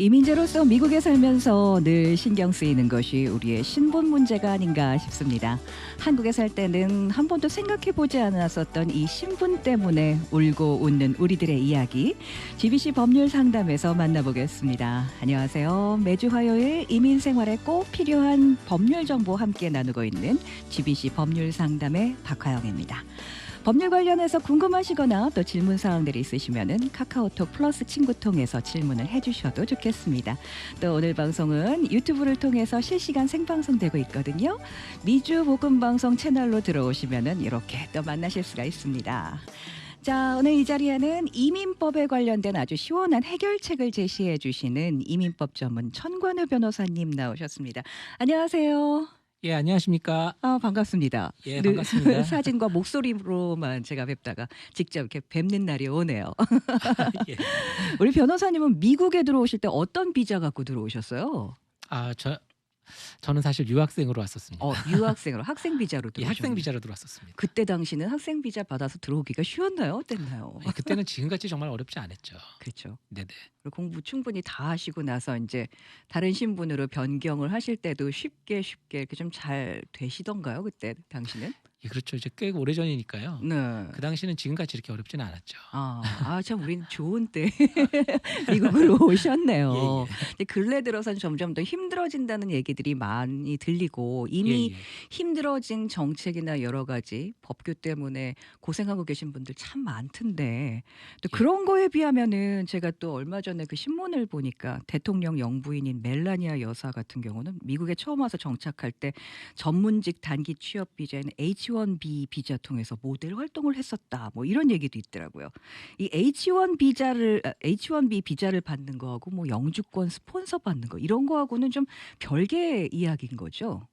이민자로서 미국에 살면서 늘 신경 쓰이는 것이 우리의 신분 문제가 아닌가 싶습니다. 한국에 살 때는 한 번도 생각해 보지 않았었던 이 신분 때문에 울고 웃는 우리들의 이야기 GBC 법률 상담에서 만나보겠습니다. 안녕하세요. 매주 화요일 이민 생활에 꼭 필요한 법률 정보 함께 나누고 있는 GBC 법률 상담의 박화영입니다. 법률 관련해서 궁금하시거나 또 질문 사항들이 있으시면은 카카오톡 플러스 친구 통해서 질문을 해주셔도 좋겠습니다. 또 오늘 방송은 유튜브를 통해서 실시간 생방송되고 있거든요. 미주 복음 방송 채널로 들어오시면은 이렇게 또 만나실 수가 있습니다. 자, 오늘 이 자리에는 이민법에 관련된 아주 시원한 해결책을 제시해 주시는 이민법 전문 천관우 변호사님 나오셨습니다. 안녕하세요. 예, 안녕하십니까? 아, 반갑습니다. 예, 늘 반갑습니다. 사진과 목소리로만 제가 뵙다가 직접 이렇게 뵙는 날이 오네요. 예. 우리 변호사님은 미국에 들어오실 때 어떤 비자 갖고 들어오셨어요? 아, 저 저는 사실 유학생으로 왔었습니다. 어, 유학생으로 학생 비자로 예, 들어오셨어요. 학생 비자로 들어왔었습니다. 그때 당시는 학생 비자 받아서 들어오기가 쉬웠나요? 어땠나요? 예, 그때는 지금같이 정말 어렵지 않았죠. 그렇죠. 네네. 그리고 공부 충분히 다 하시고 나서 이제 다른 신분으로 변경을 하실 때도 쉽게 쉽게 이렇게 좀 잘 되시던가요? 그때 당시는? 예, 그렇죠. 이제 꽤 오래 전이니까요. 네. 그 당시는 지금같이 이렇게 어렵지는 않았죠. 아, 아, 참 우리는 좋은 때 미국으로 오셨네요. 예, 예. 근데 근래 들어선 점점 더 힘들어진다는 얘기들이 많이 들리고 이미 예, 예. 힘들어진 정책이나 여러 가지 법규 때문에 고생하고 계신 분들 참 많던데 또 예. 그런 거에 비하면은 제가 또 얼마 전에 그 신문을 보니까 대통령 영부인인 멜라니아 여사 같은 경우는 미국에 처음 와서 정착할 때 전문직 단기 취업 비자인 H1B 비자 통해서 모델 활동을 했었다. 뭐 이런 얘기도 있더라고요. 이 H1 비자를 아, H1B 비자를 받는 거하고 뭐 영주권 스폰서 받는 거 이런 거하고는 좀 별개의 이야기인 거죠.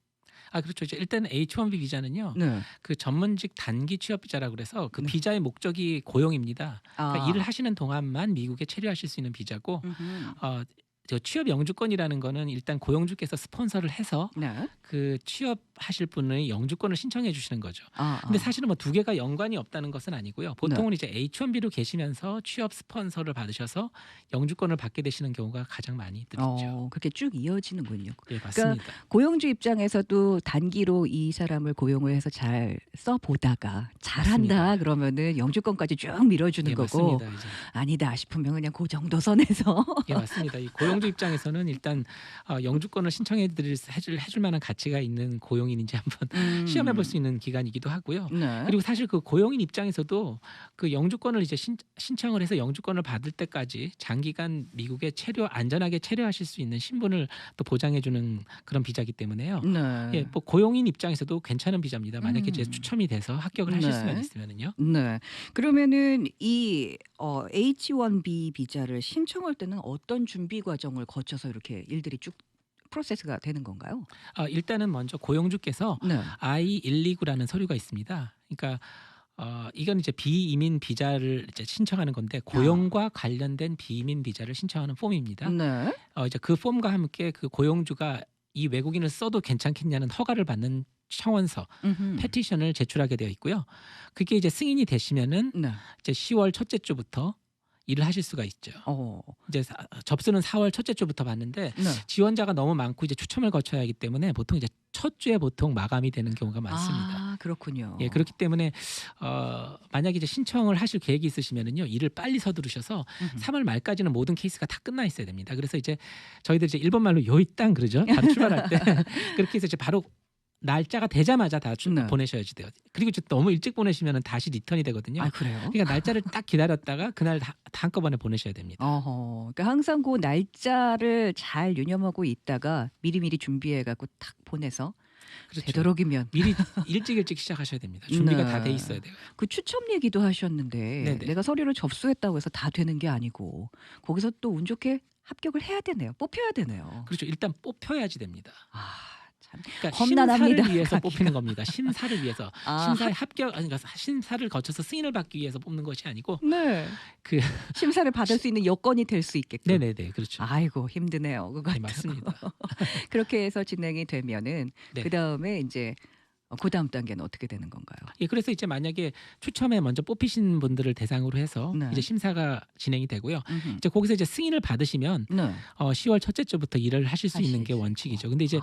아, 그렇죠. 이제 일단 H1B 비자는요. 네. 그 전문직 단기 취업 비자라고 그래서 그 네. 비자의 목적이 고용입니다. 그러니까 아. 일을 하시는 동안만 미국에 체류하실 수 있는 비자고 음흠. 어, 저 취업 영주권이라는 거는 일단 고용주께서 스폰서를 해서 네. 그 취업하실 분의 영주권을 신청해 주시는 거죠. 아, 근데 아. 사실은 뭐 두 개가 연관이 없다는 것은 아니고요. 보통은 이제 H1B로 계시면서 취업 스폰서를 받으셔서 영주권을 받게 되시는 경우가 가장 많이 들죠. 어, 그렇게 쭉 이어지는군요. 예, 맞습니다. 고용주 입장에서도 단기로 이 사람을 고용을 해서 잘 써보다가 잘한다 맞습니다. 그러면은 영주권까지 쭉 밀어주는 예, 거고 맞습니다. 아니다 싶으면 그냥 그 정도 선에서 예, 맞습니다. 이 고용 주 입장에서는 일단 어, 영주권을 신청해 드릴 해줄 해줄 만한 가치가 있는 고용인인지 한번 음. 시험해 볼 수 있는 기간이기도 하고요. 네. 그리고 사실 그 고용인 입장에서도 그 영주권을 이제 신, 신청을 해서 영주권을 받을 때까지 장기간 미국에 체류 안전하게 체류하실 수 있는 신분을 또 보장해 주는 그런 비자기 때문에요. 네. 예, 뭐 고용인 입장에서도 괜찮은 비자입니다. 만약에 음. 이제 추첨이 돼서 합격을 하실 네. 수만 있으면은요. 네. 그러면은 이 어, H1B 비자를 신청할 때는 어떤 준비 과정 을 거쳐서 이렇게 일들이 쭉 프로세스가 되는 건가요? 아, 일단은 먼저 고용주께서 네. I129라는 서류가 있습니다. 그러니까 어, 이건 이제 비이민 비자를 이제 신청하는 건데 고용과 관련된 비이민 비자를 신청하는 폼입니다. 네. 어, 이제 그 폼과 함께 그 고용주가 이 외국인을 써도 괜찮겠냐는 허가를 받는 청원서, 음흠. 페티션을 제출하게 되어 있고요. 그게 이제 승인이 되시면은 네. 이제 10월 첫째 주부터 일을 하실 수가 있죠. 어. 이제 사- 접수는 4월 첫째 주부터 받는데 네. 지원자가 너무 많고 이제 추첨을 거쳐야 하기 때문에 보통 이제 첫 주에 보통 마감이 되는 경우가 많습니다. 아, 그렇군요. 예, 그렇기 때문에 어, 만약에 이제 신청을 하실 계획이 있으시면은요, 일을 빨리 서두르셔서 음흠. 3월 말까지는 모든 케이스가 다 끝나 있어야 됩니다. 그래서 이제 저희들 이제 일본 말로 요이땅 그러죠. 바로 출발할 때 그렇게 해서 이제 바로 날짜가 되자마자 다 주- 네. 보내셔야지 돼요. 그리고 너무 일찍 보내시면은 다시 리턴이 되거든요. 아, 그래요? 그러니까 날짜를 딱 기다렸다가 그날 다, 다 한꺼번에 보내셔야 됩니다. 어허. 그러니까 항상 그 날짜를 잘 유념하고 있다가 미리미리 준비해 갖고 탁 보내서 그렇죠. 되도록이면 미리 일찍 일찍 시작하셔야 됩니다. 준비가 네. 다돼 있어야 돼요. 그 추첨 얘기도 하셨는데 네네. 내가 서류를 접수했다고 해서 다 되는 게 아니고 거기서 또 운 좋게 합격을 해야 되네요. 뽑혀야 되네요. 그렇죠. 일단 뽑혀야지 됩니다. 아, 참. 그러니까 험난합니다. 심사를 위해서 가기가. 뽑히는 겁니다. 심사를 위해서 아, 심사에 합격 아니 그러니까 심사를 거쳐서 승인을 받기 위해서 뽑는 것이 아니고 네. 그 심사를 받을 수 있는 여건이 될 수 있게끔. 네네네 그렇죠. 아이고 힘드네요. 그거 네, 맞습니다. 그렇게 해서 진행이 되면은 네. 그 다음에 이제 어, 그 다음 단계는 어떻게 되는 건가요? 예, 그래서 이제 만약에 추첨에 먼저 뽑히신 분들을 대상으로 해서 네. 이제 심사가 진행이 되고요. 음흠. 이제 거기서 이제 승인을 받으시면 네. 어, 10월 첫째 주부터 일을 하실 수 있는 게수 원칙이죠. 근데 이제 아.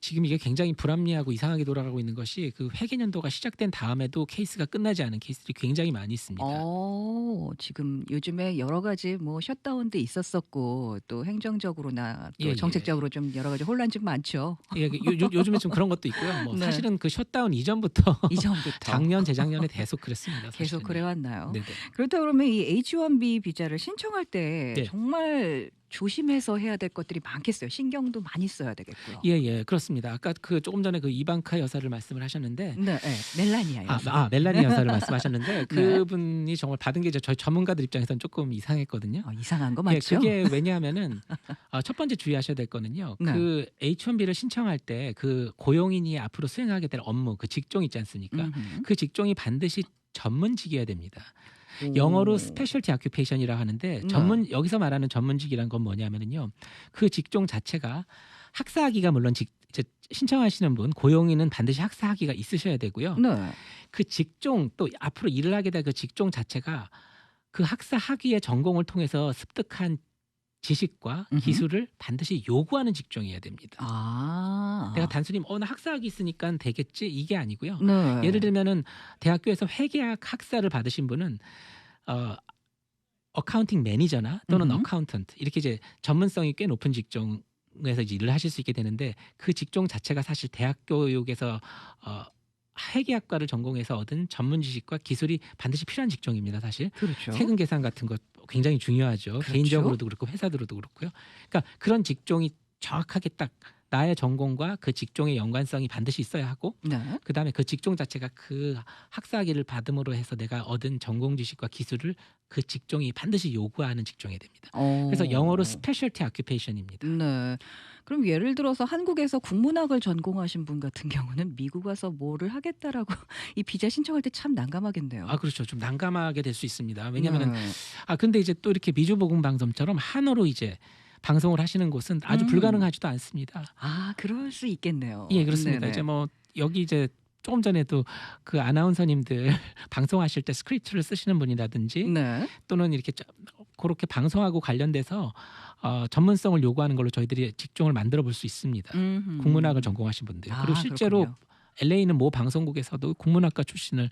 지금 이게 굉장히 불합리하고 이상하게 돌아가고 있는 것이 그 회계 년도가 시작된 다음에도 케이스가 끝나지 않은 케이스들이 굉장히 많이 있습니다. 어, 지금 요즘에 여러 가지 뭐 셧다운도 있었었고 또 행정적으로나 또 예, 예. 정책적으로 좀 여러 가지 혼란 좀 많죠. 예, 요, 요, 요즘에 좀 그런 것도 있고요. 뭐 네. 사실은 그 셧 다운 이전부터 이전부터 작년 재작년에 계속 그랬습니다. 계속. 그래왔나요? 네네. 그렇다 그러면 이 H1B 비자를 신청할 때 네. 정말 조심해서 해야 될 것들이 많겠어요. 신경도 많이 써야 되겠고요. 예, 예, 그렇습니다. 아까 그 조금 전에 그 이방카 여사를 말씀을 하셨는데 네, 네. 멜라니아요. 아, 아 멜라니 여사를 말씀하셨는데 그분이 정말 받은 게 이제 저희 전문가들 입장에서는 조금 이상했거든요. 어, 이상한 거 예, 맞죠? 그게 왜냐하면은 어, 첫 번째 주의하셔야 될 거는요. 네. 그 H1B를 신청할 때 그 고용인이 앞으로 수행하게 될 업무, 그 직종 있지 않습니까? 음흠. 그 직종이 반드시 전문직이어야 됩니다. 오. 영어로 스페셜티 아큐페이션이라고 하는데 네. 전문 여기서 말하는 전문직이란 건 뭐냐면은요. 그 직종 자체가 학사학위가 물론 직, 신청하시는 분 고용인은 반드시 학사학위가 있으셔야 되고요. 네. 그 직종 또 앞으로 일을 하게 될 그 직종 자체가 그 학사 학위의 전공을 통해서 습득한 지식과 음흠. 기술을 반드시 요구하는 직종이어야 됩니다. 아. 내가 단순히 어 나 학사 학위 있으니까 되겠지 이게 아니고요. 네. 예를 들면은 대학교에서 회계학 학사를 받으신 분은 어 어카운팅 매니저나 또는 음흠. 어카운턴트 이렇게 이제 전문성이 꽤 높은 직종에서 이제 일을 하실 수 있게 되는데 그 직종 자체가 사실 대학 교육에서 어 회계학과를 전공해서 얻은 전문 지식과 기술이 반드시 필요한 직종입니다. 사실 그렇죠. 세금 계산 같은 것 굉장히 중요하죠. 그렇죠. 개인적으로도 그렇고 회사들로도 그렇고요. 그러니까 그런 직종이 정확하게 딱 나의 전공과 그 직종의 연관성이 반드시 있어야 하고 네. 그다음에 그 직종 자체가 그 학사학위를 받음으로 해서 내가 얻은 전공 지식과 기술을 그 직종이 반드시 요구하는 직종이 됩니다. 어. 그래서 영어로 스페셜티 아큐페이션입니다. 네. 그럼 예를 들어서 한국에서 국문학을 전공하신 분 같은 경우는 미국 와서 뭐를 하겠다라고 이 비자 신청할 때 참 난감하겠네요. 아 그렇죠. 좀 난감하게 될 수 있습니다. 왜냐하면 네. 아 근데 이제 또 이렇게 미주보금 방송처럼 한어로 이제 방송을 하시는 곳은 아주 음. 불가능하지도 않습니다. 아, 그럴 수 있겠네요. 예, 그렇습니다. 네네. 이제 뭐 여기 이제 조금 전에도 그 아나운서님들 방송하실 때 스크립트를 쓰시는 분이라든지 네. 또는 이렇게 저- 그렇게 방송하고 관련돼서 어, 전문성을 요구하는 걸로 저희들이 직종을 만들어 볼 수 있습니다. 음흠. 국문학을 전공하신 분들 아, 그리고 실제로 그렇군요. LA는 모 방송국에서도 국문학과 출신을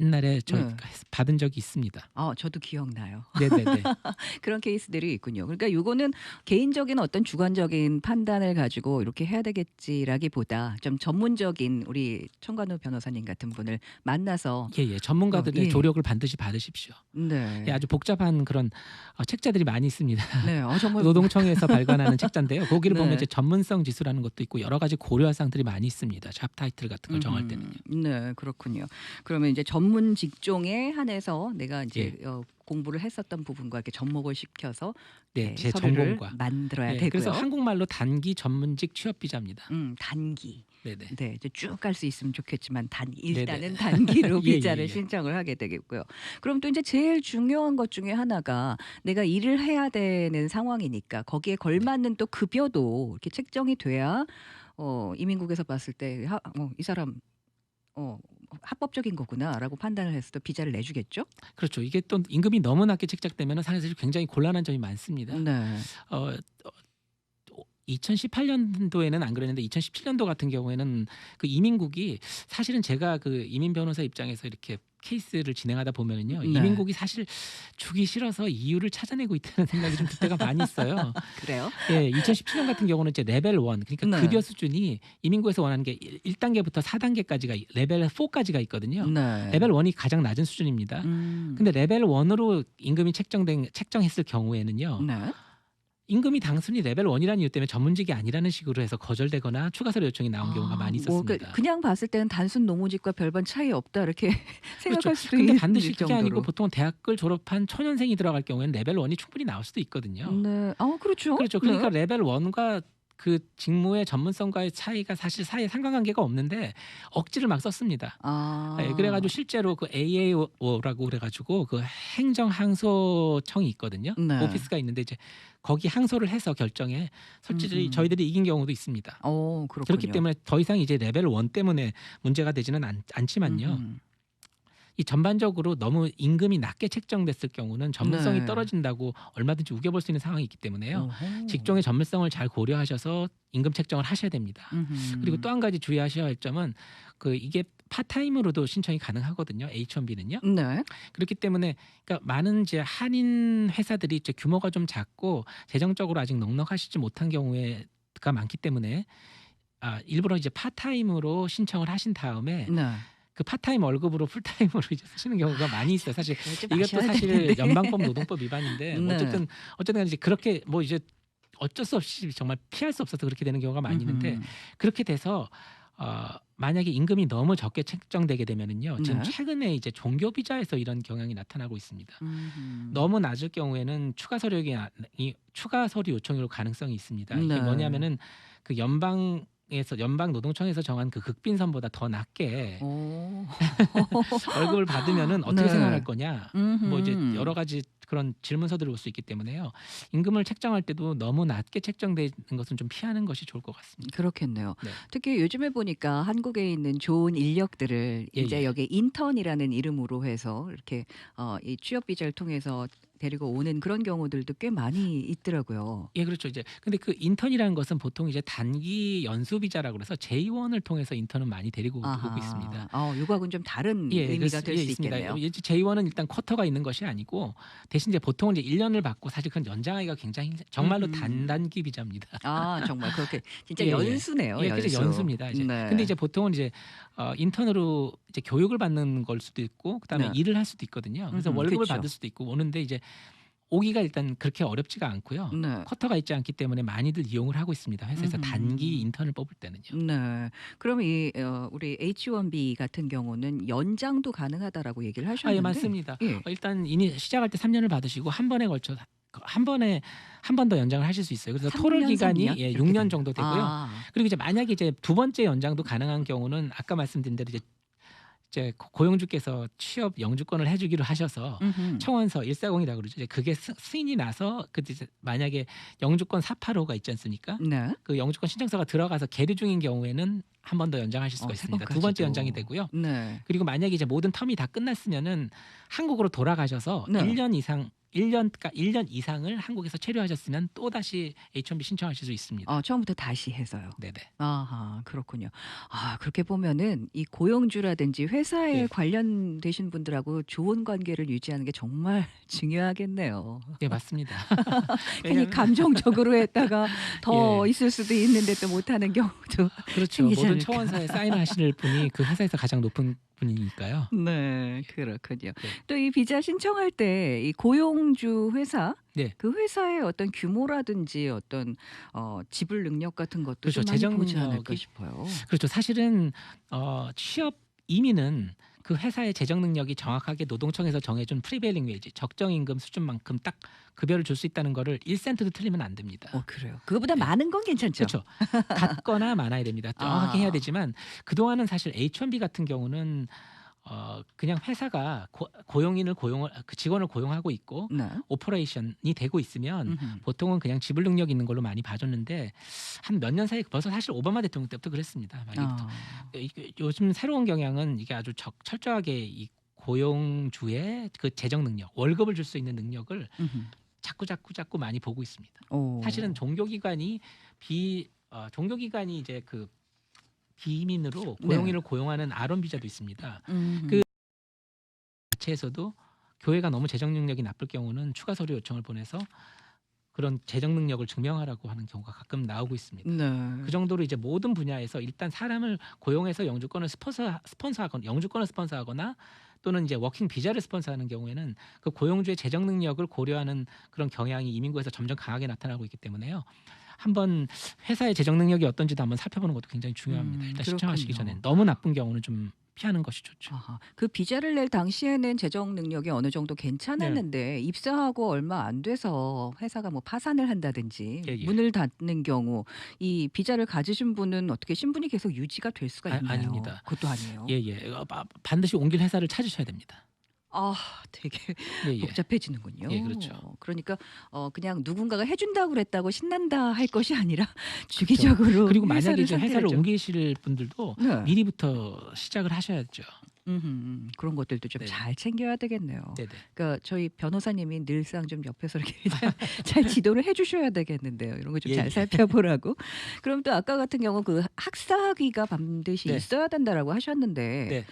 옛날에 저희가 네. 받은 적이 있습니다. 아, 저도 기억나요. 네네네. 그런 케이스들이 있군요. 그러니까 요거는 개인적인 어떤 주관적인 판단을 가지고 이렇게 해야 되겠지라기보다 좀 전문적인 우리 청관우 변호사님 같은 분을 만나서 예예. 전문가들의 어, 예. 조력을 반드시 받으십시오. 네. 예, 아주 복잡한 그런 어, 책자들이 많이 있습니다. 네. 어, 정말 노동청에서 발간하는 책자인데요. 거기를 네. 보면 이제 전문성 지수라는 것도 있고 여러 가지 고려할 사항들이 많이 있습니다. 잡 타이틀 같은 걸 정할 때는요. 음, 네, 그렇군요. 그러면 이제 전문 직종에 한해서 내가 이제 예. 어, 공부를 했었던 부분과 이렇게 접목을 시켜서 네, 제 전공과. 만들어야 예, 되고요. 그래서 한국말로 단기 전문직 취업 비자입니다. 음, 단기. 네네. 네, 이제 쭉 갈 수 있으면 좋겠지만 단 일단은 네네. 단기로 예, 예, 비자를 예. 신청을 하게 되겠고요. 그럼 또 이제 제일 중요한 것 중에 하나가 내가 일을 해야 되는 상황이니까 거기에 걸맞는 또 급여도 이렇게 책정이 돼야 어, 이민국에서 봤을 때 어, 이 사람 어, 합법적인 거구나라고 판단을 해서 또 비자를 내주겠죠? 그렇죠. 이게 또 임금이 너무 낮게 책정되면 사실 굉장히 곤란한 점이 많습니다. 네. 어, 2018년도에는 안 그랬는데 2017년도 같은 경우에는 그 이민국이 사실은 제가 그 이민 변호사 입장에서 이렇게 케이스를 진행하다 보면은요 네. 이민국이 사실 주기 싫어서 이유를 찾아내고 있다는 생각이 좀들 때가 많이 있어요. 그래요? 예, 2017년 같은 경우는 이제 레벨 1 그러니까 네. 급여 수준이 이민국에서 원하는 게 1 단계부터 4단계까지가 레벨 4까지가 있거든요. 네. 레벨 1이 가장 낮은 수준입니다. 음. 근데 레벨 1으로 임금이 책정된 책정했을 경우에는요. 네. 임금이 단순히 레벨 1이라는 이유 때문에 전문직이 아니라는 식으로 해서 거절되거나 추가 서류 요청이 나온 경우가 많이 뭐 있었습니다. 그, 그냥 봤을 때는 단순 노무직과 별반 차이 없다 이렇게 생각할 수도 근데 있는 반드시 그게. 아니고 보통 대학을 졸업한 초년생이 들어갈 경우에는 레벨 1이 충분히 나올 수도 있거든요. 네, 아 그렇죠. 그렇죠. 그러니까 네. 레벨 1과 그 직무의 전문성과의 차이가 사실 사이에 상관관계가 없는데 억지를 막 썼습니다. 아. 네, 그래가지고 실제로 그 AAO라고 그래가지고 그 행정 항소청이 있거든요. 네. 오피스가 있는데 이제 거기 항소를 해서 결정에 솔직히 음. 저희들이 이긴 경우도 있습니다. 어, 그렇군요. 그렇기 때문에 더 이상 이제 레벨 1 때문에 문제가 되지는 않, 않지만요. 음흠. 이 전반적으로 너무 임금이 낮게 책정됐을 경우는 전문성이 네. 떨어진다고 얼마든지 우겨볼 수 있는 상황이 있기 때문에요. 어허. 직종의 전문성을 잘 고려하셔서 임금 책정을 하셔야 됩니다. 음흠. 그리고 또 한 가지 주의하셔야 할 점은 그 이게 파타임으로도 신청이 가능하거든요. H1B는요. 네. 그렇기 때문에 그러니까 많은 이제 한인 회사들이 이제 규모가 좀 작고 재정적으로 아직 넉넉하시지 못한 경우에가 많기 때문에 아, 일부러 이제 파타임으로 신청을 하신 다음에 네. 그 파타임 월급으로 풀타임으로 이제 쓰시는 경우가 많이 있어요. 사실 이것도 사실. 연방법 노동법 위반인데 뭐 네. 어쨌든 어쨌든 이제 그렇게 뭐 이제 어쩔 수 없이 정말 피할 수 없어서 그렇게 되는 경우가 많이 있는데 음흠. 그렇게 돼서 어, 만약에 임금이 너무 적게 책정되게 되면은요. 지금 네. 최근에 이제 종교 비자에서 이런 경향이 나타나고 있습니다. 음흠. 너무 낮을 경우에는 추가 서류이 이 추가 서류 요청일 가능성이 있습니다. 이게 네. 뭐냐면은 그 연방 에서 연방 노동청에서 정한 그 극빈선보다 더 낮게 오. 월급을 받으면은 어떻게 네. 생활할 거냐. 뭐 이제 음흠. 여러 가지 그런 질문서들이 올수 있기 때문에요. 임금을 책정할 때도 너무 낮게 책정되는 것은 좀 피하는 것이 좋을 것 같습니다. 그렇겠네요. 네. 특히 요즘에 보니까 한국에 있는 좋은 인력들을 예, 이제 예. 여기 인턴이라는 이름으로 해서 이렇게 어, 이 취업 비자를 통해서 데리고 오는 그런 경우들도 꽤 많이 있더라고요. 예, 그렇죠. 이제 근데 그 인턴이라는 것은 보통 이제 단기 연수 비자라고 그래서 J1을 통해서 인턴은 많이 데리고 오고 있습니다. 어, 요거하고는 좀 다른 의미가 될 수 있겠네요. 예, J1은 일단 쿼터가 있는 것이 아니고 대신 이제 보통 이제 1년을 받고 사실 그건 연장하기가 굉장히 힘- 정말로 음. 단단기 비자입니다. 아 정말 그렇게 진짜 예, 예. 연수네요. 예, 연수. 그죠 연수입니다. 이제. 네. 근데 이제 보통은 이제 어, 인턴으로 이제 교육을 받는 걸 수도 있고 그다음에 네. 일을 할 수도 있거든요. 그래서 음흠, 월급을 그쵸. 받을 수도 있고 오는데 이제 오기가 일단 그렇게 어렵지가 않고요. 네. 쿼터가 있지 않기 때문에 많이들 이용을 하고 있습니다. 회사에서 음흠. 단기 인턴을 뽑을 때는요. 네. 그럼 이 어, 우리 H1B 같은 경우는 연장도 가능하다라고 얘기를 아, 하셨는데. 예, 맞습니다. 예. 어, 일단 이니 시작할 때 3년을 받으시고 한 번에 걸쳐 한 번에 한 번 더 연장을 하실 수 있어요. 그래서 3년, 기간이 3년? 예, 이렇게 6년 되네요. 정도 되고요. 아, 그리고 이제 만약에 이제 두 번째 연장도 가능한 경우는 아까 말씀드린 대로 이제 이제 고- 고용주께서 취업 영주권을 해주기로 하셔서 음흠. 청원서 140이라고 그러죠. 이제 그게 스- 승인이 나서 그 이제 만약에 영주권 485가 있지 않습니까? 네. 그 영주권 신청서가 들어가서 계류 중인 경우에는 한 번 더 연장하실 수가 어, 있습니다. 두세 번째. 연장이 되고요. 네. 그리고 만약에 이제 모든 텀이 다 끝났으면은 한국으로 돌아가셔서 네. 1년 이상 1년 그러니까 1년 이상을 한국에서 체류하셨으면 또 다시 H1B 신청하실 수 있습니다. 어, 처음부터 다시 해서요. 네네. 아하, 그렇군요. 아, 그렇게 보면은 이 고용주라든지 회사에 네. 관련되신 분들하고 좋은 관계를 유지하는 게 정말 중요하겠네요. 네 맞습니다. 괜히 감정적으로 했다가 더 예. 있을 수도 있는데 또 못하는 경우도. 그렇죠. 모든 않을까. 청원서에 사인하실 분이 그 회사에서 가장 높은 분이니까요. 네, 그렇군요. 네. 또 이 비자 신청할 때 이 고용주 회사, 네. 그 회사의 어떤 규모라든지 어떤 어, 지불 능력 같은 것도 그렇죠. 좀 많이 재정 보지 않을까 능력이- 싶어요. 그렇죠. 사실은 어, 취업 이민은 그 회사의 재정 능력이 정확하게 노동청에서 정해준 프리베일링 웨이지 적정 임금 수준만큼 딱 급여를 줄 수 있다는 거를 1센트도 틀리면 안 됩니다. 어, 그래요. 그거보다 네. 많은 건 괜찮죠. 그렇죠. 같거나 많아야 됩니다. 정확히 아. 해야 되지만 그동안은 사실 H1B 같은 경우는 어 그냥 회사가 고, 고용인을 고용을 그 직원을 고용하고 있고 네. 오퍼레이션이 되고 있으면 음흠. 보통은 그냥 지불 능력 있는 걸로 많이 봐줬는데 한 몇 년 사이 벌써 사실 오바마 대통령 때부터 그랬습니다. 이게 요즘 새로운 경향은 이게 아주 적, 철저하게 이 고용주의 그 재정 능력, 월급을 줄 수 있는 능력을 음흠. 자꾸 자꾸 자꾸 많이 보고 있습니다. 오. 사실은 종교기관이 비 어, 종교기관이 이제 그 비민으로 네. 고용인을 고용하는 아론 비자도 있습니다. 음흠. 그- 자체에서도 교회가 너무 재정 능력이 나쁠 경우는 추가 서류 요청을 보내서 그런 재정 능력을 증명하라고 하는 경우가 가끔 나오고 있습니다. 네. 그 정도로 이제 모든 분야에서 일단 사람을 고용해서 영주권을 스폰서 스폰서하거나 영주권을 스폰서하거나 또는 이제 워킹 비자를 스폰서하는 경우에는 그 고용주의 재정 능력을 고려하는 그런 경향이 이민국에서 점점 강하게 나타나고 있기 때문에요. 한번 회사의 재정 능력이 어떤지도 한번 살펴보는 것도 굉장히 중요합니다. 음, 일단 신청하시기 그렇군요. 전에 너무 나쁜 경우는 좀 피하는 것이 좋죠. 아하. 그 비자를 낼 당시에는 재정 능력이 어느 정도 괜찮았는데 네. 입사하고 얼마 안 돼서 회사가 뭐 파산을 한다든지 예, 예. 문을 닫는 경우 이 비자를 가지신 분은 어떻게 신분이 계속 유지가 될 수가 아, 있나요? 아닙니다. 그것도 아니에요. 예, 예. 어, 바- 반드시 옮길 회사를 찾으셔야 됩니다. 아, 되게 예, 예. 복잡해지는군요. 예, 그렇죠. 그러니까 어 그냥 누군가가 해준다고 그랬다고 신난다 할 것이 아니라 주기적으로 그리고 만약에 회사를 이제 회사를 선택하죠. 옮기실 분들도 네. 미리부터 시작을 하셔야죠. 음, 그런 것들도 좀 네. 잘 챙겨야 되겠네요. 네네. 그러니까 저희 변호사님이 늘상 좀 옆에서 이렇게 잘, 잘 지도를 해주셔야 되겠는데요. 이런 거좀 예, 잘 예. 살펴보라고. 그럼 또 아까 같은 경우 그 학사학위가 반드시 네. 있어야 된다라고 하셨는데 네.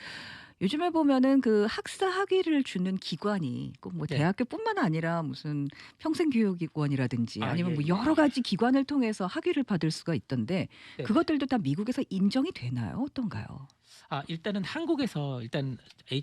요즘에 보면은 그 학사 학위를 주는 기관이 꼭뭐 네. 대학교뿐만 아니라 무슨 평생교육기관이라든지 아, 아니면 예, 뭐 예. 여러 가지 기관을 통해서 학위를 받을 수가 있던데 네. 그것들도 다 미국에서 인정이 되나요? 어떤가요? 아 일단은 한국에서 일단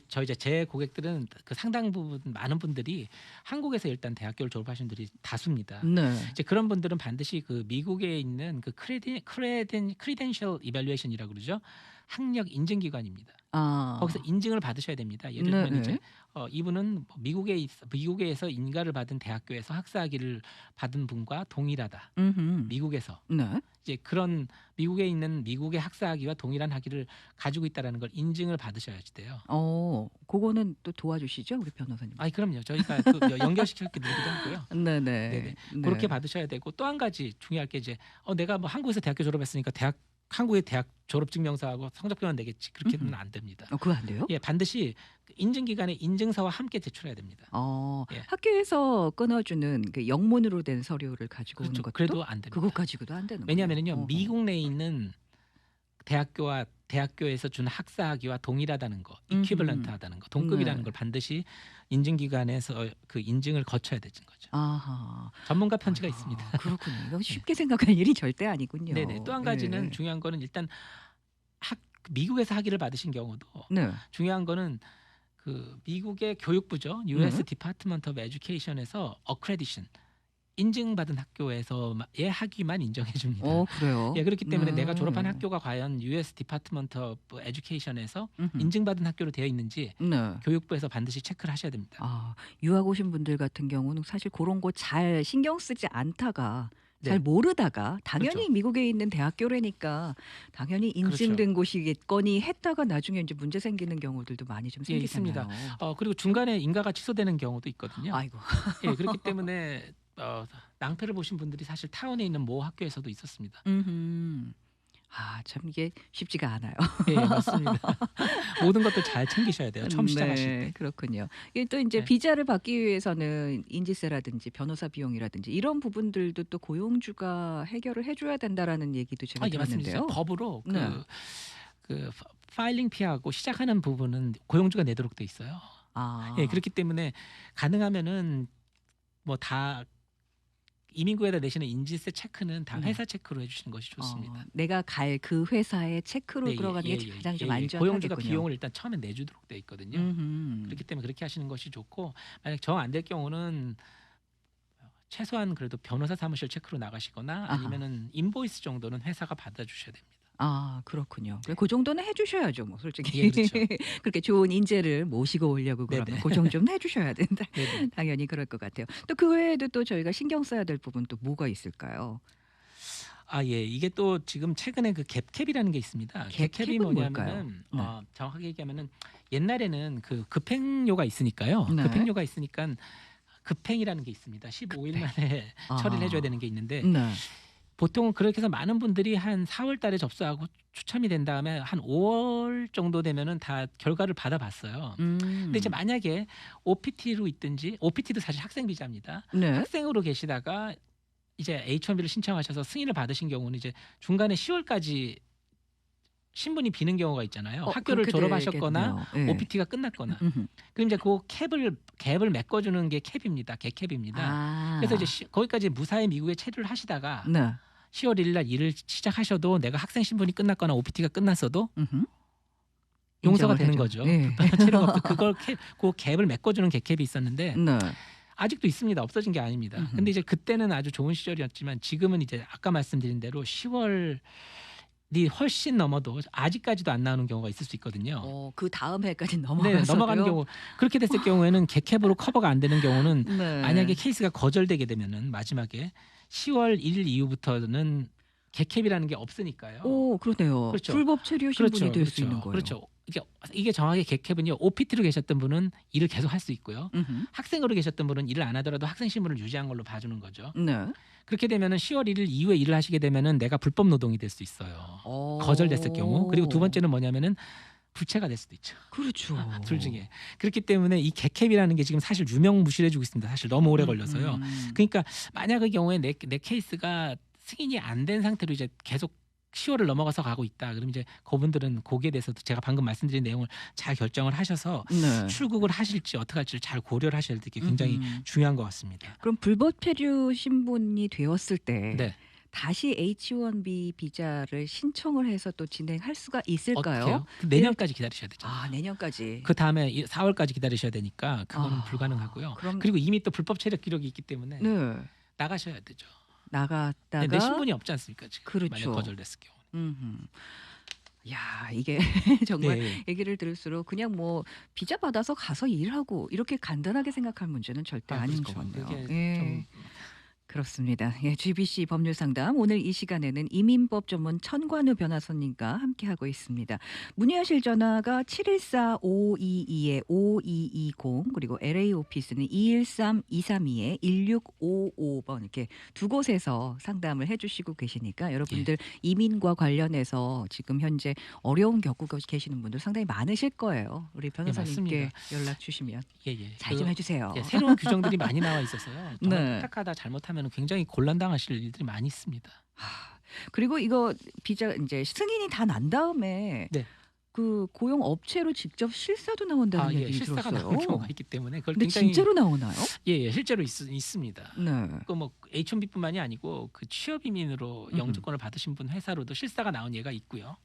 저희 이제 제 고객들은 그 상당 부분 많은 분들이 한국에서 일단 대학교를 졸업하신 분들이 다수입니다. 네. 이제 그런 분들은 반드시 그 미국에 있는 그 크레디 크레덴 크리덴셜 이발루에이션이라고 그러죠. 학력 인증 기관입니다. 아. 거기서 인증을 받으셔야 됩니다. 예를 네, 들면 네. 이제 어, 이분은 뭐 미국에 있, 미국에서 인가를 받은 대학교에서 학사학위를 받은 분과 동일하다. 음흠. 미국에서 네. 이제 그런 미국에 있는 미국의 학사 학위와 동일한 학위를 가지고 있다라는 걸 인증을 받으셔야 돼요. 어, 그거는 또 도와주시죠, 우리 변호사님. 아니 그럼요. 저희가 또 연결시켜 드리기도 하고요. 네네. 네 네. 그렇게 받으셔야 되고 또 한 가지 중요할 게 이제 어 내가 뭐 한국에서 대학교 졸업했으니까 대학 한국의 대학 졸업 증명서하고 성적표만 내겠지 그렇게는. 안 됩니다. 어, 그거 안 돼요? 예, 반드시 인증 기관의 인증서와 함께 제출해야 됩니다. 어, 예. 학교에서 끊어주는 그 영문으로 된 서류를 가지고 오는 그렇죠. 것도 그래도 안 됩니다. 그거 가지고도 안 되는 왜냐하면요 미국 내에 있는 대학교와 대학교에서 준 학사학위와 동일하다는 거. 이퀴벌런트하다는 거, 동급이라는 네. 걸 반드시 인증기관에서 그 인증을 거쳐야 되는 거죠. 아하. 전문가 편지가 아, 있습니다. 그렇군요. 이거 쉽게 생각할 일이 절대 아니군요. 네네. 또 한 가지는 네. 중요한 거는 일단 학 미국에서 학위를 받으신 경우도 네. 중요한 거는 그 미국의 교육부죠. U.S. 네. Department of Education에서 어크레디션 인증받은 학교에서의 학위만 인정해 줍니다. 어 그래요. 예, 그렇기 때문에 네. 내가 졸업한 학교가 과연 U.S. Department of Education에서 음흠. 인증받은 학교로 되어 있는지 네. 교육부에서 반드시 체크를 하셔야 됩니다. 아 유학 오신 분들 같은 경우는 사실 그런 거 잘 신경 쓰지 않다가 네. 잘 모르다가 당연히 그렇죠. 미국에 있는 대학교라니까 당연히 인증된 곳이겠거니 했다가 나중에 이제 문제 생기는 경우들도 많이 좀 예, 생기잖아요. 있습니다. 어, 그리고 중간에 인가가 취소되는 경우도 있거든요. 아이고. 예, 그렇기 때문에 어, 낭패를 보신 분들이 사실 타운에 있는 모 학교에서도 있었습니다. 음. 아, 참 이게 쉽지가 않아요. 예, 맞습니다. 모든 것들 잘 챙기셔야 돼요. 처음 시작하실 네, 때. 그렇군요. 이게 또 이제 네. 비자를 받기 위해서는 인지세라든지 변호사 비용이라든지 이런 부분들도 또 고용주가 해결을 해줘야 된다라는 얘기도 제가 아, 예. 들었는데요. 법으로 그, 네. 그 파- 파일링 피하고 시작하는 부분은 고용주가 내도록 돼 있어요. 아, 예, 그렇기 때문에 가능하면은 뭐다 이민국에다 내시는 인지세 체크는 다 네. 회사 체크로 해주시는 것이 좋습니다. 어, 내가 갈 그 회사의 체크로 네, 예, 들어가는 예, 게 예, 가장 좀 예, 예. 안전하겠군요. 고용주가 비용을 일단 처음에 내주도록 돼 있거든요. 음흠. 그렇기 때문에 그렇게 하시는 것이 좋고 만약 정 안 될 경우는 최소한 그래도 변호사 사무실 체크로 나가시거나. 아니면은 인보이스 정도는 회사가 받아주셔야 됩니다. 아 그렇군요. 그 정도는 해주셔야죠, 뭐 솔직히. 예, 그렇죠. 그렇게 좋은 인재를 모시고 오려고 그러면 네네. 그 정도 좀 해주셔야 된다. 네네. 당연히 그럴 것 같아요. 또 그 외에도 또 저희가 신경 써야 될 부분 또 뭐가 있을까요? 아 예, 이게 또 지금 최근에 그 갭캡이라는 게 있습니다. 갭캡은 갭캡이 뭐냐면은 뭘까요? 네. 어, 정확하게 얘기하면은 옛날에는 그 급행료가 있으니까요. 네. 급행료가 있으니까 급행이라는 게 있습니다. 15일 급행. 만에 아. 처리를 해줘야 되는 게 있는데 네. 보통은 그렇게 해서 많은 분들이 한 4월 달에 접수하고 추첨이 된 다음에 한 5월 정도 되면은 다 결과를 받아봤어요. 음. 근데 이제 만약에 OPT로 있든지 OPT도 사실 학생 비자입니다. 네. 학생으로 계시다가 이제 H1B를 신청하셔서 승인을 받으신 경우는 이제 중간에 10월까지 신분이 비는 경우가 있잖아요. 어, 학교를 졸업하셨거나. 네. OPT가 끝났거나. 음흠. 그럼 이제 그 캡을 캡을 메꿔주는 게 캡입니다. 개캡입니다. 아. 그래서 이제 시- 거기까지 무사히 미국에 체류를 하시다가 네. 10월 1일 날 일을 시작하셔도 내가 학생 신분이 끝났거나 OPT가 끝났어도 음흠. 용서가 되는 해줘. 거죠. 네. 없어. 그걸 캡, 그 캡을 메꿔주는 개캡이 있었는데 네. 아직도 있습니다. 없어진 게 아닙니다. 음흠. 근데 이제 그때는 아주 좋은 시절이었지만 지금은 이제 아까 말씀드린 대로 10월 훨씬 넘어도 아직까지도 안 나오는 경우가 있을 수 있거든요. 어, 그 다음 해까지 네, 넘어가는 경우 그렇게 됐을 경우에는 개캡으로 커버가 안 되는 경우는 네. 만약에 케이스가 거절되게 되면은 마지막에 10월 1일 이후부터는 개캡이라는 게 없으니까요. 오 그러네요. 그렇죠. 불법 체류 신분이 될수 있는 거예요. 그렇죠. 이게 이게 정확하게 개캡은요. OPT로 계셨던 분은 일을 계속 할 수 있고요. 음흠. 학생으로 계셨던 분은 일을 안 하더라도 학생 신분을 유지한 걸로 봐주는 거죠. 네. 그렇게 되면은 10월 1일 이후에 일을 하시게 되면은 내가 불법 노동이 될 수 있어요. 어. 거절됐을 경우 그리고 두 번째는 뭐냐면은 부채가 될 수도 있죠. 그렇죠. 둘 중에 그렇기 때문에 이 개캡이라는 게 지금 사실 유명 무실해지고 있습니다. 사실 너무 오래 걸려서요. 음. 그러니까 만약의 경우에 내, 내 케이스가 승인이 안 된 상태로 이제 계속 10월을 넘어가서 가고 있다. 그럼 이제 그분들은 거기에 대해서도 제가 방금 말씀드린 내용을 잘 결정을 하셔서 네. 출국을 하실지 어떻게 할지를 잘 고려를 하셔야 될 게 굉장히 음. 중요한 것 같습니다. 그럼 불법 체류 신분이 되었을 때 네. 다시 H1B 비자를 신청을 해서 또 진행할 수가 있을까요? 어떻게요? 그 내년까지 기다리셔야 되죠. 아 내년까지. 그 다음에 4월까지 기다리셔야 되니까 그거는 아, 불가능하고요. 그럼- 그리고 이미 또 불법 체력 기록이 있기 때문에 네. 나가셔야 되죠. 나갔다가 네, 내 신분이 없지 않습니까 지금? 그렇죠. 만약 거절됐을 경우. 야 이게 정말 네. 얘기를 들을수록 그냥 뭐 비자 받아서 가서 일하고 이렇게 간단하게 생각할 문제는 절대 아, 아, 닌 그렇죠. 것 같네요. 예. 좀 그렇습니다. 예, GBC 법률 상담 오늘 이 시간에는 이민법 전문 천관우 변호사님과 함께 하고 있습니다. 문의하실 전화가 714-522-5220 그리고 LA 오피스는 213-232-1655번 이렇게 두 곳에서 상담을 해주시고 계시니까 여러분들 이민과 관련해서 지금 현재 어려움 겪고 계시는 분들 상당히 많으실 거예요. 우리 변호사님께 연락 주시면 예, 예. 잘좀 그, 해주세요. 예, 새로운 규정들이 많이 나와 있어서요. 네. 부탁하다 잘못하면 굉장히 곤란당하실 일들이 많이 있습니다. 하, 그리고 이거 비자 이제 승인이 다 난 다음에 네. 그 고용 업체로 직접 실사도 나온다는 아, 예, 얘기 실사가 들었어요. 나오는 경우가 있기 때문에 그걸 근데 굉장히 진짜로 나오나요? 예, 예, 실제로 있, 있습니다. 네. 그뭐 H1B뿐만이 아니고 그 취업 이민으로. 영주권을 받으신 분 회사로도 실사가 나온 예가 있고요.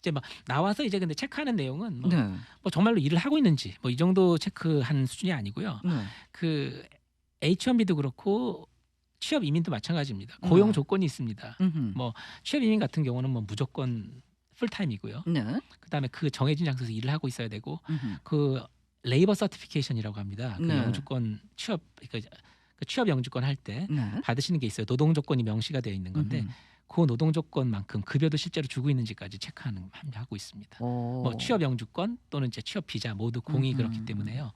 이제 막 나와서 이제 근데 체크하는 내용은 뭐, 네. 뭐 정말로 일을 하고 있는지 뭐 이 정도 체크한 수준이 아니고요. 네. 그 H1B도 그렇고 취업 이민도 마찬가지입니다. 고용 네. 조건이 있습니다. 음흠. 뭐 취업 이민 같은 경우는 뭐 무조건 풀타임이고요. 네. 그다음에 그 정해진 장소에서 일을 하고 있어야 되고 음흠. 그 레이버 서티피케이션이라고 합니다. 그 네. 영주권 취업 그, 그 취업 영주권 할때 네. 받으시는 게 있어요. 노동 조건이 명시가 되어 있는 건데 음흠. 그 노동 조건만큼 급여도 실제로 주고 있는지까지 체크하는 하고 있습니다. 오. 뭐 취업 영주권 또는 이제 취업 비자 모두 공이. 그렇기 때문에요.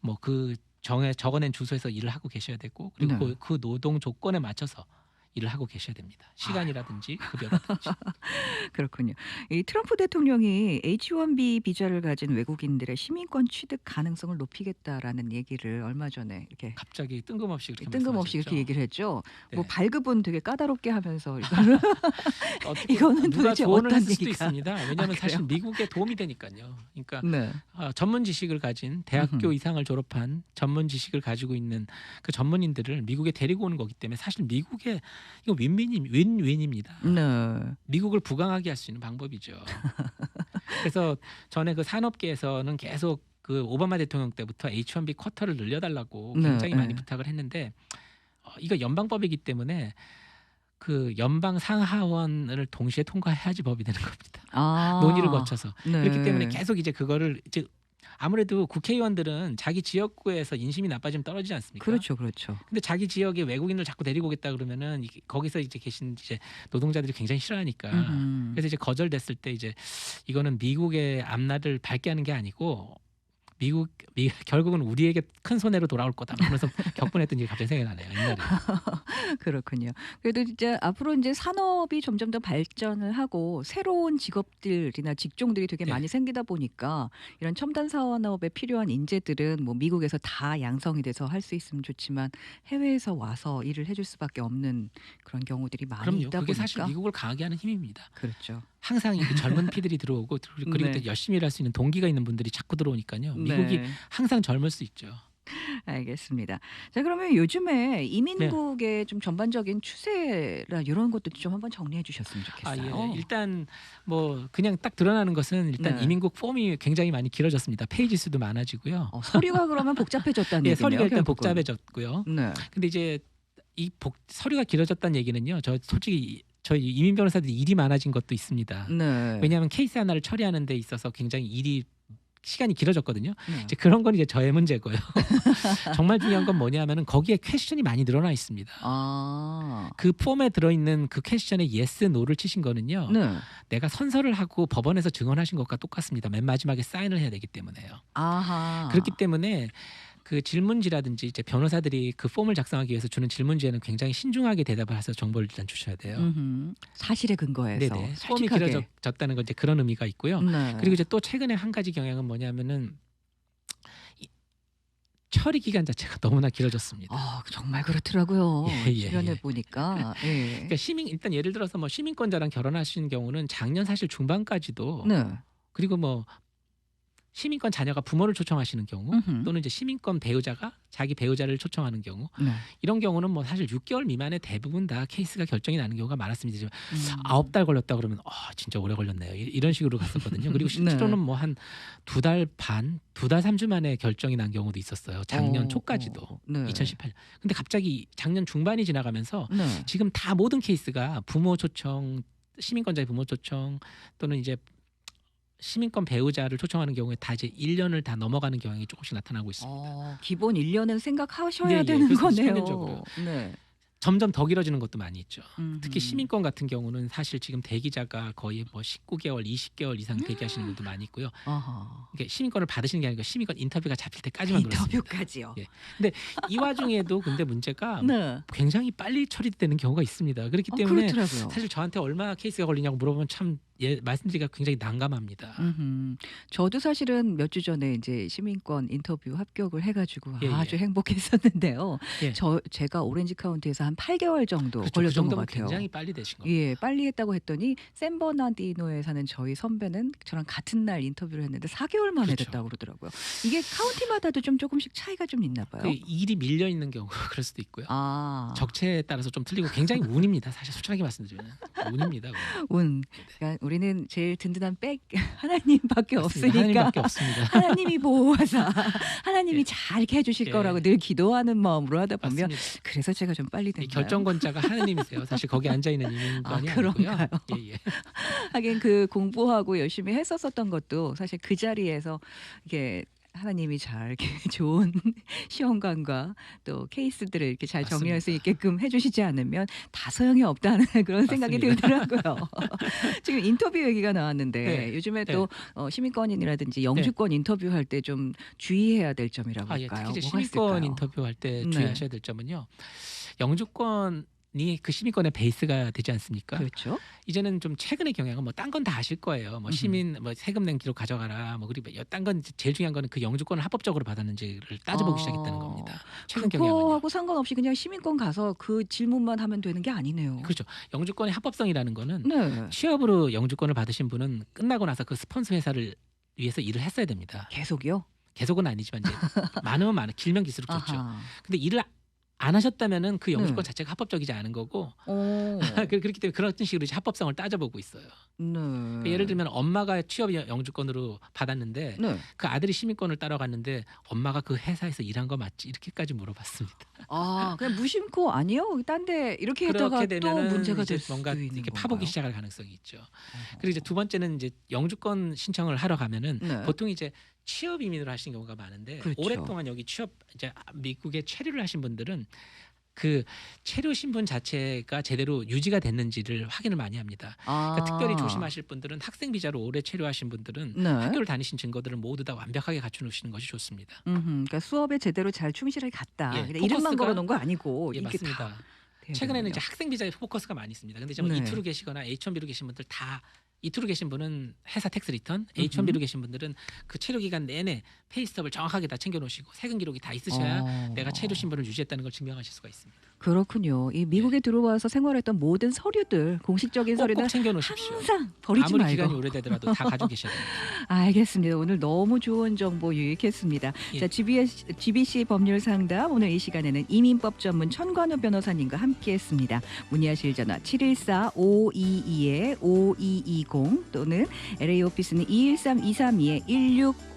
뭐그 정해 적어낸 주소에서 일을 하고 계셔야 되고 그리고 네. 그, 그 노동 조건에 맞춰서 일을 하고 계셔야 됩니다. 시간이라든지 급여라든지. 그렇군요. 이 트럼프 대통령이 H1B 비자를 가진 외국인들의 시민권 취득 가능성을 높이겠다라는 얘기를 얼마 전에 이렇게 갑자기 뜬금없이 그렇게 뜬금없이 말씀하셨죠. 이렇게 얘기를 했죠. 뭐 네. 발급은 되게 까다롭게 하면서 이거는 누가 도대체 조언을 어떤 했을 수도 얘기가? 있습니다. 왜냐하면 아, 사실? 미국에 도움이 되니까요. 그러니까 네. 어, 전문 지식을 가진 대학교 음흠. 이상을 졸업한 전문 지식을 가지고 있는 그 전문인들을 미국에 데리고 오는 거기 때문에 사실 미국에 이거 윈윈이 윈윈입니다. 네. 미국을 부강하게 할 수 있는 방법이죠. 그래서 전에 그 산업계에서는 계속 그 오바마 대통령 때부터 H1B 쿼터를 늘려달라고 네, 굉장히 많이 네. 부탁을 했는데 어, 이거 연방법이기 때문에 그 연방 상하원을 동시에 통과해야지 법이 되는 겁니다. 아. 논의를 거쳐서 네. 그렇기 때문에 계속 이제 그거를 이제 아무래도 국회의원들은 자기 지역구에서 인심이 나빠지면 떨어지지 않습니까? 그렇죠, 그렇죠. 근데 자기 지역에 외국인을 자꾸 데리고 오겠다 그러면은 거기서 이제 계신 이제 노동자들이 굉장히 싫어하니까 음흠. 그래서 이제 거절됐을 때 이제 이거는 미국의 앞날을 밝게 하는 게 아니고 미국 미, 결국은 우리에게 큰 손해로 돌아올 거다 그러면서 격분했던 일이 갑자기 생각이 나네요 옛날에 그렇군요. 그래도 진짜 앞으로 이제 산업이 점점 더 발전을 하고 새로운 직업들이나 직종들이 되게 네. 많이 생기다 보니까 이런 첨단 산업에 필요한 인재들은 뭐 미국에서 다 양성이 돼서 할 수 있으면 좋지만 해외에서 와서 일을 해줄 수밖에 없는 그런 경우들이 많이 그럼요 있다 그게 보니까 사실 미국을 강하게 하는 힘입니다 그렇죠. 항상 이렇게 젊은 피들이 들어오고 그리고 네. 또 열심히 일할 수 있는 동기가 있는 분들이 자꾸 들어오니까요 미국이 네. 항상 젊을 수 있죠 알겠습니다. 자 그러면 요즘에 네. 이민국의 좀 전반적인 추세라 이런 것도 좀 한번 정리해 주셨으면 아, 좋겠어요. 예. 일단 뭐 그냥 딱 드러나는 것은 일단 네. 이민국 폼이 굉장히 많이 길어졌습니다. 페이지 수도 많아지고요. 어, 서류가 그러면 복잡해졌다는 예, 얘기네요. 서류가 일단 결국은. 복잡해졌고요. 네. 근데 이제 이 복, 서류가 길어졌다는 얘기는요. 저 솔직히 저희 이민 변호사들이 일이 많아진 것도 있습니다. 네. 왜냐하면 케이스 하나를 처리하는 데 있어서 굉장히 일이 시간이 길어졌거든요. 네. 이제 그런 건 이제 저의 문제고요. 정말 중요한 건 뭐냐면은 거기에 퀘스천이 많이 늘어나 있습니다. 아. 그 폼에 들어있는 그 퀘스천에 yes, no를 치신 거는요. 네. 내가 선서를 하고 법원에서 증언하신 것과 똑같습니다. 맨 마지막에 사인을 해야 되기 때문에요. 아하. 그렇기 때문에 그 질문지라든지 이제 변호사들이 그 폼을 작성하기 위해서 주는 질문지에는 굉장히 신중하게 대답을 해서 정보를 일단 주셔야 돼요. 음흠. 사실에 근거해서 네네. 폼이. 길어졌다는 건 이제 그런 의미가 있고요. 네. 그리고 이제 또 최근에 한 가지 경향은 뭐냐면은 이 처리 기간 자체가 너무나 길어졌습니다. 아, 정말 그렇더라고요. 예, 예, 주변에 예. 보니까. 예. 그러니까 시민 일단 예를 들어서 뭐 시민권자랑 결혼하시는 경우는 작년 사실 중반까지도 네. 그리고 뭐 시민권 자녀가 부모를 초청하시는 경우 음흠. 또는 이제 시민권 배우자가 자기 배우자를 초청하는 경우 네. 이런 경우는 뭐 사실 6개월 미만에 대부분 다 케이스가 결정이 나는 경우가 많았습니다. 지금 음. 아홉 달 걸렸다 그러면 아 진짜 오래 걸렸네요. 이- 이런 식으로 갔었거든요. 그리고 네. 실제로는 뭐한 두 달 반, 두 달 삼 주 만에 결정이 난 경우도 있었어요. 작년 어, 초까지도. 어, 네. 2018년. 근데 갑자기 작년 중반이 지나가면서 네. 지금 다 모든 케이스가 부모 초청, 시민권자의 부모 초청 또는 이제 시민권 배우자를 초청하는 경우에 다 이제 1년을 다 넘어가는 경향이 조금씩 나타나고 있습니다. 어, 기본 1년은 생각하셔야 네, 예, 되는 그래서 거네요. 평균적으로. 네. 점점 더 길어지는 것도 많이 있죠. 특히 음흠. 시민권 같은 경우는 사실 지금 대기자가 거의 뭐 19개월, 20개월 이상 대기하시는 분도 많이 있고요. 이게 시민권을 받으시는 게 아니고 시민권 인터뷰가 잡힐 때까지만. 인터뷰까지요. 예. 이 와중에도 근데 문제가 네. 굉장히 빨리 처리되는 경우가 있습니다. 그렇기 어, 때문에 그렇더라고요. 사실 저한테 얼마나 케이스가 걸리냐고 물어보면 참 예, 말씀드리기가 굉장히 난감합니다. 음흠. 저도 사실은 몇 주 전에 이제 시민권 인터뷰 합격을 해가지고 예, 아주 예. 행복했었는데요. 예. 저 제가 오렌지 카운티에서 한 8개월 정도 그렇죠. 그 걸렸던 것 정도면 같아요. 굉장히 빨리 되신 겁니다. 예, 빨리 했다고 했더니 샌버나디노에 사는 저희 선배는 저랑 같은 날 인터뷰를 했는데 4개월 만에 그렇죠. 됐다고 그러더라고요. 이게 카운티마다도 좀 조금씩 차이가 좀 있나 봐요. 그 일이 밀려 있는 경우 그럴 수도 있고요. 아, 적체에 따라서 좀 틀리고 굉장히 운입니다. 사실 솔직하게 말씀드리면 운입니다. 그거. 운. 그러니까 우리는 제일 든든한 백 하나님밖에. 없으니까 하나님밖에 없습니다. 하나님이 보호하사 하나님이 예. 잘 이렇게 해주실 예. 거라고 늘 기도하는 마음으로 하다 보면 맞습니다. 그래서 제가 좀 빨리 이 됐나요? 결정권자가 하나님이세요. 사실 거기 앉아 있는 이민관이 아, 그런가요? 예, 예. 하긴 그 공부하고 열심히 했었었던 것도 사실 그 자리에서 이게 하나님이 잘 이렇게 좋은 시험관과 또 케이스들을 이렇게 잘 정리할 수 맞습니다. 있게끔 해주시지 않으면 다 소용이 없다는 그런 생각이 맞습니다. 들더라고요. 지금 인터뷰 얘기가 나왔는데 네. 요즘에 네. 또 어, 시민권인이라든지 영주권 인터뷰할 때 좀 주의해야 될 점이라고 아, 예. 할까요? 특히 이제 뭐가 시민권 있을까요? 인터뷰할 때 네. 주의하셔야 될 점은요. 영주권이 그 시민권의 베이스가 되지 않습니까? 그렇죠. 이제는 좀 최근의 경향은 뭐 딴 건 다 아실 거예요. 뭐. 시민 뭐 세금 낸 기록 가져가라. 뭐 그리고 딴건 제일 중요한 거는 그 영주권을 합법적으로 받았는지를 따져보기 아. 시작했다는 겁니다. 최근 경향은요. 그거하고 상관없이 그냥 시민권 가서 그 질문만 하면 되는 게 아니네요. 그렇죠. 영주권의 합법성이라는 거는 네. 취업으로 영주권을 받으신 분은 끝나고 나서 그 스폰서 회사를 위해서 일을 했어야 됩니다. 계속이요? 계속은 아니지만 이제 많으면 많은 길면 길수록 좋죠. 아하. 근데 일을 안 하셨다면은 그 영주권 네. 자체가 합법적이지 않은 거고 오. 그- 그렇기 때문에 그런 식으로 이제 합법성을 따져보고 있어요. 네. 그러니까 예를 들면 엄마가 취업 영주권으로 받았는데 네. 그 아들이 시민권을 따라갔는데 엄마가 그 회사에서 일한 거 맞지 이렇게까지 물어봤습니다. 아, 그냥 무심코 아니요. 딴 데 이렇게 했다가 또 문제가 될 수도 뭔가 이렇게 건가요? 파보기 시작할 가능성이 있죠. 어허. 그리고 이제 두 번째는 이제 영주권 신청을 하러 가면은 네. 보통 이제 취업 이민으로 하시는 경우가 많은데 그렇죠. 오랫동안 여기 취업 이제 미국에 체류를 하신 분들은 그 체류 신분 자체가 제대로 유지가 됐는지를 확인을 많이 합니다. 그러니까 아. 특별히 조심하실 분들은 학생 비자로 오래 체류하신 분들은 네. 학교를 다니신 증거들을 모두 다 완벽하게 갖춰 놓으시는 것이 좋습니다. 음흠, 그러니까 수업에 제대로 잘 충실하게 갔다. 예, 근데 이름만 걸어놓은 거 아니고 예, 이게 맞습니다. 다 최근에는 이제. 학생 비자에 포커스가 많이 있습니다. 근데 이제 뭐 네. 이투로 계시거나 H1B로 계신 분들 다 이투로 계신 분은 회사 텍스 리턴, H1B로 계신 분들은 그 체류 기간 내내 페이스톱을 정확하게 다 챙겨 놓으시고 세금 기록이 다 있으셔야 어. 내가 체류 신분을 유지했다는 걸 증명하실 수가 있습니다. 그렇군요. 이 미국에 들어와서 생활했던 모든 서류들 공식적인 서류는 챙겨 놓으십시오. 항상 버리지 아무리 말고. 기간이 오래되더라도 다 가지고 계셔야 됩니다. 알겠습니다. 오늘 너무 좋은 정보 유익했습니다. 예. 자, GBS, GBC 법률 상담 오늘 이 시간에는 이민법 전문 천관우 변호사님과 함께했습니다. 문의하실 전화 714-522-5220 또는 LA 오피스는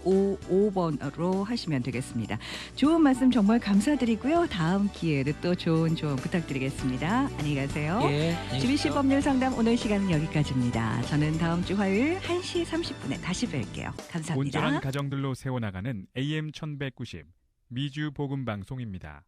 213-232-1655번으로 하시면 되겠습니다. 좋은 말씀 정말 감사드리고요. 다음 기회에도 또 좋은 조언 부탁드리겠습니다. 안녕히 가세요. 예. 안녕히 주비 씨 계십시오. 법률 상담 오늘 시간은 여기까지입니다. 저는 다음 주 화요일 1시 30분에 다시 뵐게요. 감사합니다. 온전한 가정들로 세워나가는 AM 1190 미주 복음 방송입니다.